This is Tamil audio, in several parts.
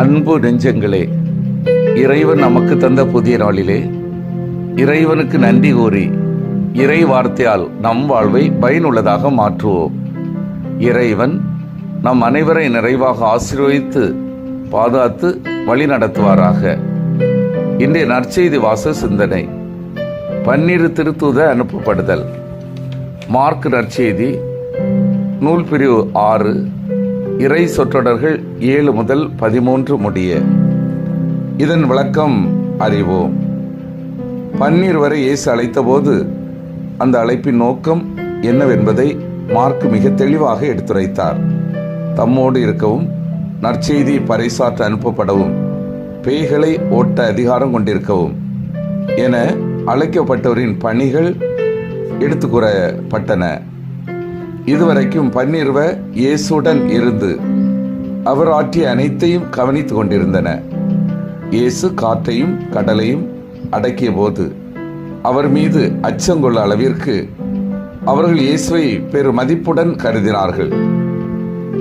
அன்பு நெஞ்சங்களே இறைவன் நமக்கு தந்த புதிய நாளிலே இறைவனுக்கு நன்றி கூறி இறை வார்த்தையால் நம் வாழ்வை பயனுள்ளதாக மாற்றுவோம். இறைவன் நம் அனைவரை நிறைவாக ஆசீர்வதித்து பாதுகாத்து வழி நடத்துவாராக இன்றைய நற்செய்தி வாச சிந்தனை பன்னிரு திருத்தூத அனுப்பப்படுதல். மார்க் நற்செய்தி நூல் பிரிவு ஆறு இறை சொற்றொடர்கள் ஏழு முதல் பதிமூன்று முடிய. இதன் விளக்கம் அறிவோம். பன்னீர் வரை இயேசு அழைத்தபோது அந்த அழைப்பின் நோக்கம் என்னவென்பதை மார்க் மிக தெளிவாக எடுத்துரைத்தார். தம்மோடு இருக்கவும் நற்செய்தி பறைசாற்ற அனுப்பப்படவும் பேய்களை ஓட்ட அதிகாரம் கொண்டிருக்கவும் என அழைக்கப்பட்டவரின் பணிகள் எடுத்துக்கூறப்பட்டன இதுவரைக்கும் பன்னிருவ இயேசுடன் இருந்து அவர் ஆற்றிய அனைத்தையும் கவனித்துக் கொண்டிருந்தன. இயேசு காற்றையும் கடலையும் அடக்கிய போது அவர் மீது அச்சங்கொள்ள அளவிற்கு அவர்கள் இயேசுவை பெரு மதிப்புடன் கருதினார்கள்.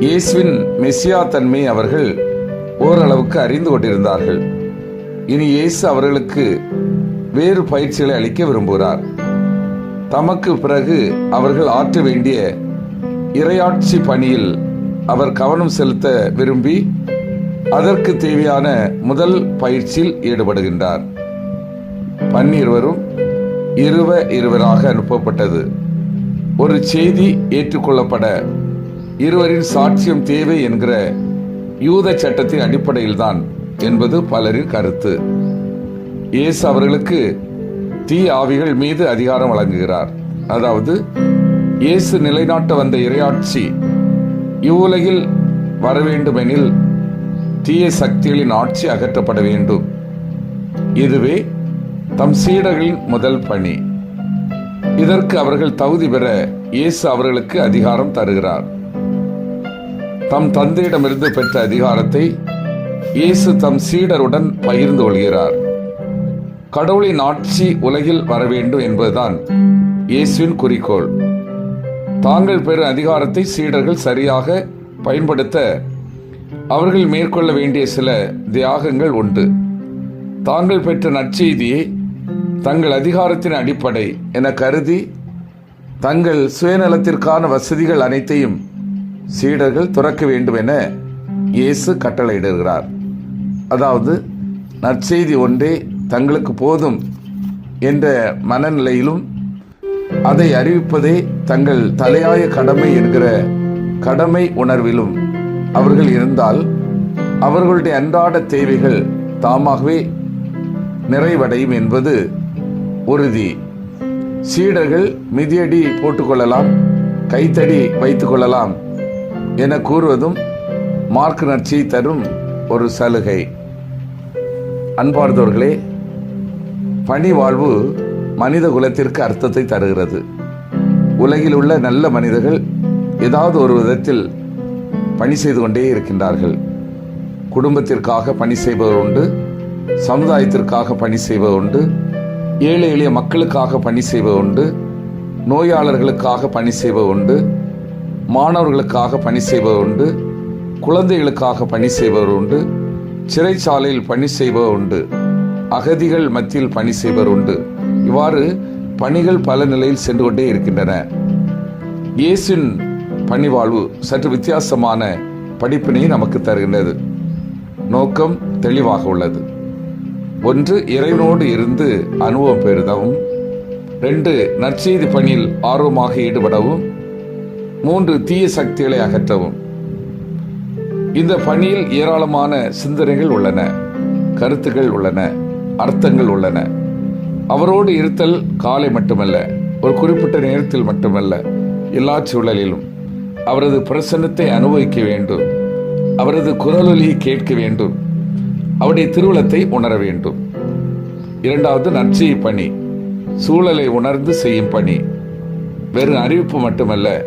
இயேசுவின் மெசியா தன்மை அவர்கள் ஓரளவுக்கு அறிந்து கொண்டிருந்தார்கள். இனி இயேசு அவர்களுக்கு வேறு பயிற்சிகளை அளிக்க விரும்புகிறார். தமக்கு பிறகு அவர்கள் ஆற்ற வேண்டிய இரையாட்சி பணியில் அவர் கவனம் செலுத்த விரும்பி அதற்கு தேவையான முதல் பயிற்சியில் ஈடுபடுகின்றார். பன்னிருவரும் இருவ இருவராக அனுப்பப்பட்டது. ஒரு செய்தி ஏற்றுக்கொள்ளப்பட இருவரின் சாட்சியம் தேவை என்கிற யூத சட்டத்தின் அடிப்படையில்தான் என்பது பலரின் கருத்து. இயேசு அவர்களுக்கு தீ ஆவிகள் மீது அதிகாரம் வழங்குகிறார். அதாவது இயேசு நிலைநாட்ட வந்த இறையாட்சி இவ்வுலகில் வரவேண்டுமெனில் தீய சக்திகளின் ஆட்சி அகற்றப்பட வேண்டும். இதுவே தம் சீடர்களின் முதல் பணி. இதற்கு அவர்கள் தகுதி பெற இயேசு அவர்களுக்கு அதிகாரம் தருகிறார். தம் தந்தையிடமிருந்து பெற்ற அதிகாரத்தை இயேசு தம் சீடருடன் பகிர்ந்து கொள்கிறார். கடவுளின் ஆட்சி உலகில் வர வேண்டும் என்பதுதான் இயேசுவின் குறிக்கோள். தாங்கள் பெறும் அதிகாரத்தை சீடர்கள் சரியாக பயன்படுத்த அவர்கள் மேற்கொள்ள வேண்டிய சில தியாகங்கள் உண்டு. தாங்கள் பெற்ற நற்செய்தியை தங்கள் அதிகாரத்தின் அடிப்படை என கருதி தங்கள் சுயநலத்திற்கான வசதிகள் அனைத்தையும் சீடர்கள் துறக்க வேண்டும் என இயேசு கட்டளையிடுகிறார். அதாவது நற்செய்தி ஒன்றே தங்களுக்கு போதும் என்ற மனநிலையிலும் அதை அறிவிப்பதே தங்கள் தலையாய கடமை என்கிற கடமை உணர்விலும் அவர்கள் இருந்தால் அவர்களுடைய அன்றாட தேவைகள் தாமாகவே நிறைவடையும் என்பது உறுதி. சீடர்கள் மிதியடி போட்டுக்கொள்ளலாம் கைத்தடி வைத்துக் கொள்ளலாம் என கூறுவதும் மார்க் தரும் ஒரு சலுகை. அன்பார்ந்தவர்களே பணி வாழ்வு மனித குலத்திற்கு அர்த்தத்தை தருகிறது. உலகில் உள்ள நல்ல மனிதர்கள் ஏதாவது ஒரு விதத்தில் பணி செய்து கொண்டே இருக்கின்றார்கள். குடும்பத்திற்காக பணி செய்பவர் உண்டு சமுதாயத்திற்காக பணி செய்பவர் உண்டு ஏழை எளிய மக்களுக்காக பணி செய்பவர் உண்டு நோயாளர்களுக்காக பணி செய்பவர் உண்டு மாணவர்களுக்காக பணி செய்பவர் உண்டு குழந்தைகளுக்காக பணி செய்பவர் உண்டு சிறைச்சாலையில் பணி செய்பவர் உண்டு அகதிகள் மத்தியில் பணி செய்பவர் உண்டு. இவ்வாறு பணிகள் பல நிலையில் சென்று கொண்டே இருக்கின்றன. இயேசின் பணிவாழ்வு சற்று வித்தியாசமான படிப்பினை நமக்கு தருகின்றது. நோக்கம் தெளிவாக உள்ளது. ஒன்று இறைவனோடு இருந்து அனுபவம் பெறுதவும் ரெண்டு நற்செய்தி பணியில் ஆர்வமாக ஈடுபடவும் மூன்று தீய சக்திகளை அகற்றவும். இந்த பணியில் ஏராளமான சிந்தனைகள் உள்ளன கருத்துக்கள் உள்ளன அர்த்தங்கள் உள்ளன. அவரோடு இருத்தல் காலை மட்டுமல்ல ஒரு குறிப்பிட்ட நேரத்தில் மட்டுமல்ல எல்லா சூழலிலும். அவரது பிரசன்னத்தை அனுபவிக்க வேண்டும். அவரது குரலொலியை கேட்க வேண்டும். அவருடைய திருவுளத்தை உணர வேண்டும். இரண்டாவது நற்செய் பணி. சூழலை உணர்ந்து செய்யும் பணி. வெறும் அறிவிப்பு மட்டுமல்ல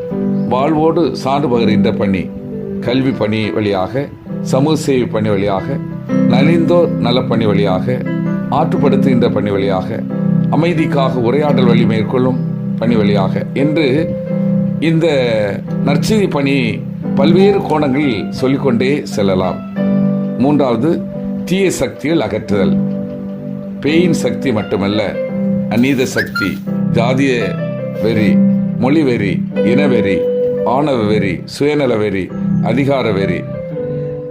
வாழ்வோடு சான்று பகிர்கின்ற பணி. கல்வி பணி வழியாக சமூக சேவை பணி வழியாக நலிந்தோர் நலப்பணி வழியாக ஆற்றுப்படுத்துகின்ற பணி வழியாக அமைதிக்காக உரையாடல் வழி மேற்கொள்ளும் பணி வழியாக. என்று இந்த நற்செய்தி பணி பல்வேறு கோணங்களில் சொல்லிக்கொண்டே செல்லலாம். மூன்றாவது தீய சக்திகள் அகற்றுதல். பேயின் சக்தி மட்டுமல்ல அநீத சக்தி ஜாதிய வெறி மொழி வெறி இனவெறி ஆணவ வெறி சுயநல வெறி அதிகார வெறி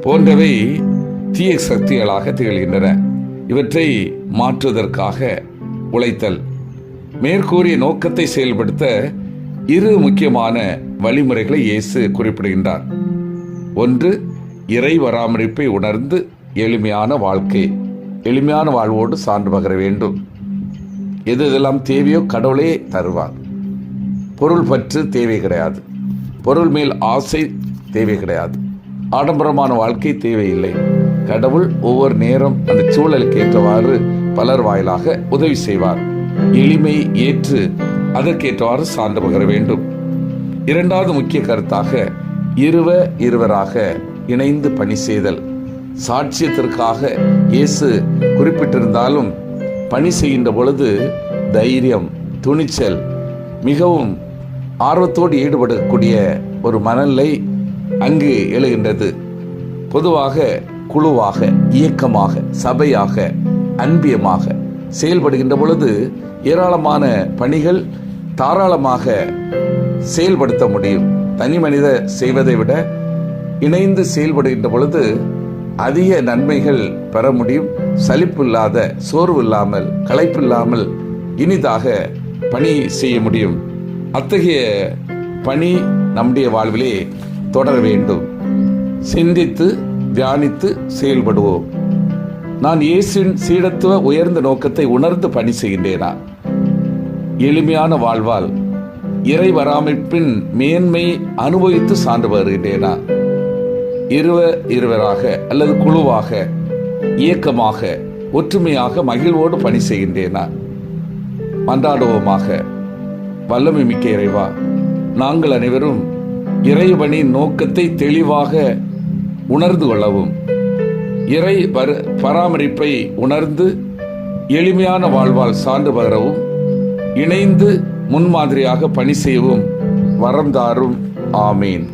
போன்றவை தீய சக்திகளாக திகழ்கின்றன. இவற்றை மாற்றுவதற்காக உழைத்தல். மேற்கூறிய நோக்கத்தை செயல்படுத்த இரு முக்கியமான வழிமுறைகளை இயேசு குறிப்பிடுகின்றார். ஒன்று இறை பராமரிப்பை உணர்ந்து எளிமையான வாழ்க்கை எளிமையான வாழ்வோடு சான்று பகர வேண்டும். எது இதெல்லாம் தேவையோ கடவுளே தருவார். பொருள் பற்று தேவை கிடையாது. பொருள் மேல் ஆசை தேவை கிடையாது. ஆடம்பரமான வாழ்க்கை தேவையில்லை. கடவுள் ஒவ்வொரு நேரம் அந்த சூழலுக்கு ஏற்றவாறு பலர் வாயிலாக உதவி செய்வார். எளிமை ஏற்று அதற்கேற்றவாறு சார்ந்து பகர வேண்டும். இரண்டாவது முக்கிய கருத்தாக இருவ இருவராக இணைந்து பணி செய்தல். சாட்சியத்திற்காக இயேசு குறிப்பிட்டிருந்தாலும் பணி செய்கின்ற பொழுது தைரியம் துணிச்சல் மிகவும் ஆர்வத்தோடு ஈடுபடக்கூடிய ஒரு மனநிலை அங்கு எழுகின்றது. பொதுவாக குழுவாக இயக்கமாக சபையாக அன்பியமாக செயல்படுகின்ற பொழுது ஏராளமான பணிகள் தாராளமாக செயல்படுத்த முடியும். தனி மனித செய்வதை விட இணைந்து செயல்படுகின்ற பொழுது அதிக நன்மைகள் பெற முடியும். சலிப்பு இல்லாத சோர்வு இல்லாமல் களைப்பில்லாமல் இனிதாக பணி செய்ய முடியும். அத்தகைய பணி நம்முடைய வாழ்விலே தொடர வேண்டும். சிந்தித்து தியானித்து செயல்படுவோம். நான் இயேசுவின் சீடத்துவ உயர்ந்த நோக்கத்தை உணர்ந்து பணி செய்கின்றேனா? எளிமையான வாழ்வால் இறை வராமைப்பின் மேன்மை அனுபவித்து சான்று வருகின்றேனா? இருவர் இருவராக அல்லது குழுவாக இயக்கமாக ஒற்றுமையாக மகிழ்வோடு பணி செய்கின்றேனா? மன்றாடுவோமாக வல்லமை மிக்க இறைவா நாங்கள் அனைவரும் இறைவனின் நோக்கத்தை தெளிவாக உணர்ந்து கொள்ளவும் இறை பராமரிப்பை உணர்ந்து எளிமையான வாழ்வால் சான்று பகரவும் இணைந்து முன்மாதிரியாக பணி செய்யவும் வரம் தாரும். ஆமீன்.